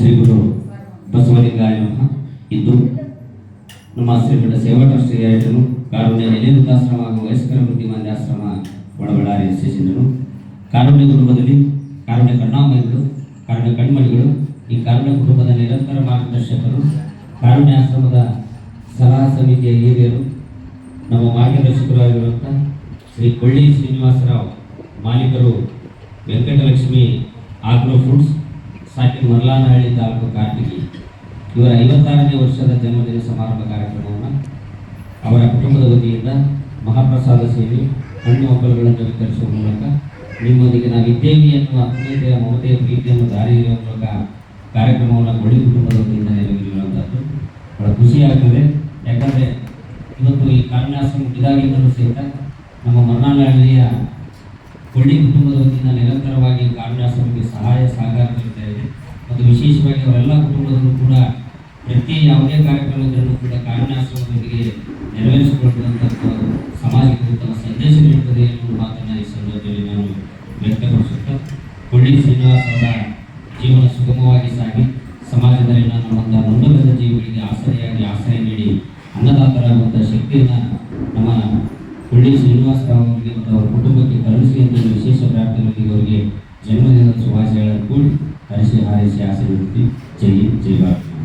ಶ್ರೀ ಗುರು ಬಸವಲಿಂಗಾಯ ಇದ್ದು ಇಂದು ನಮ್ಮ ಶ್ರೀಮಠ ಸೇವಾ ಟ್ರಸ್ಟ್ ಆಯಿತು ಕಾರುಣ್ಯ ಆಶ್ರಮ ಹಾಗೂ ವಯಸ್ಕರ ಬುದ್ಧಿಮಾನ್ಯ ಆಶ್ರಮ ಒಳಬಳ್ಳಾರಿ ಸೇರಿಸಿದರು ಕಾರುಣ್ಯ ಕುಟುಂಬದಲ್ಲಿ ಕಾರುಣ್ಯ ಕಣ್ಣಾಮಯಿಗಳು ಕಾರುಣ್ಯ ಕಣ್ಮಣಿಗಳು, ಈ ಕಾರುಣ್ಯ ಕುಟುಂಬದ ನಿರಂತರ ಮಾರ್ಗದರ್ಶಕರು, ಕಾರುಣ್ಯ ಆಶ್ರಮದ ಸಲಹಾ ಸಮಿತಿಯ ಹಿರಿಯರು, ನಮ್ಮ ಮಾರ್ಗದರ್ಶಕರಾಗಿರುವಂಥ ಶ್ರೀ ಕೊಳ್ಳಿ ಶ್ರೀನಿವಾಸರಾವ್, ಮಾಲೀಕರು ವೆಂಕಟಲಕ್ಷ್ಮಿ ಆಗ್ರೋ ಫುಡ್ಸ್ ಸಾಕಿನ ಮರ್ಲಾನಹಳ್ಳಿ ತಾಲೂಕು ಕಾರ್ತಿಗಿ ಇವರ ಐವತ್ತಾರನೇ ವರ್ಷದ ಜನ್ಮದಿನ ಸಮಾರಂಭ ಕಾರ್ಯಕ್ರಮವನ್ನು ಅವರ ಕುಟುಂಬದ ವತಿಯಿಂದ ಮಹಾಪ್ರಸಾದ ಸೇವೆ ಹಣ್ಣು ಹಂಪಲುಗಳನ್ನು ವಿತರಿಸುವ ಮೂಲಕ ನಿಮ್ಮೊಂದಿಗೆ ನಾವಿದ್ದೇವೆ ಎನ್ನುವ ಆತ್ಮೀಯತೆಯ ಮಮತೆಯ ಪ್ರೀತಿಯನ್ನು ದಾರಿ ಇರುವ ಮೂಲಕ ಕಾರ್ಯಕ್ರಮವನ್ನು ಒಳ್ಳೆ ಕುಟುಂಬದ ವತಿಯಿಂದ ನೆರವೇರಿರುವಂಥದ್ದು ಬಹಳ ಖುಷಿಯಾಗ್ತದೆ. ಯಾಕಂದರೆ ಇವತ್ತು ಈ ಕಾರುಣ್ಯಾಶ್ರಮ ಇದಾಗಿದ್ದರೂ ಸಹಿತ ನಮ್ಮ ಮರ್ನಾಳಹಳ್ಳಿಯ ಕೊಳ್ಳಿ ಕುಟುಂಬದ ವತಿಯಿಂದ ನಿರಂತರವಾಗಿ ಕಾರುಣ್ಯಾಶ್ರಮಕ್ಕೆ ವಿಶೇಷವಾಗಿ ಅವರೆಲ್ಲ ಕುಟುಂಬದವರು ಕೂಡ ಪ್ರತಿ ಯಾವುದೇ ಕಾರ್ಯಕ್ರಮ ಕೂಡ ಕಾರಣಾಶ್ರಮದೊಂದಿಗೆ ನೆರವೇರಿಸಿಕೊಳ್ಳುವಂಥದ್ದು ಸಮಾಜಕ್ಕೆ ಉತ್ತಮ ಸಂದೇಶ ನೀಡುತ್ತದೆ ಎನ್ನುವ ಮಾತನ್ನು ಈ ಸಂದರ್ಭದಲ್ಲಿ ನಾನು ವ್ಯಕ್ತಪಡಿಸುತ್ತಾ, ಕೊಳ್ಳಿ ಶ್ರೀನಿವಾಸ್ ಅವರ ಜೀವನ ಸುಗಮವಾಗಿ ಸಾಗಿ, ಸಮಾಜದಲ್ಲಿ ನಾನು ಒಂದು ನೊಂದಗದ ಜೀವಿಗಳಿಗೆ ಆಸರೆಯಾಗಿ ಆಶ್ರಯ ನೀಡಿ ಅನ್ನದಾತರಾಗುವಂಥ ಶಕ್ತಿಯನ್ನು ನಮ್ಮ ಕೊಳ್ಳಿ ಶ್ರೀನಿವಾಸರಾವ್ ಅವರಿಗೆ ಮತ್ತು ಅವರ ಕುಟುಂಬಕ್ಕೆ ಕರುಣಿಸಿ ಎಂದು ವಿಶೇಷ ಪ್ರಾರ್ಥನೆಗಳಿಗೆ ಅವರಿಗೆ ಜನ್ಮದಿನದ ಶುಭಾಶಯಗಳನ್ನು ಕೂಡಿ ऐसे हमारे सियासी व्यक्ति चाहिए जय भारत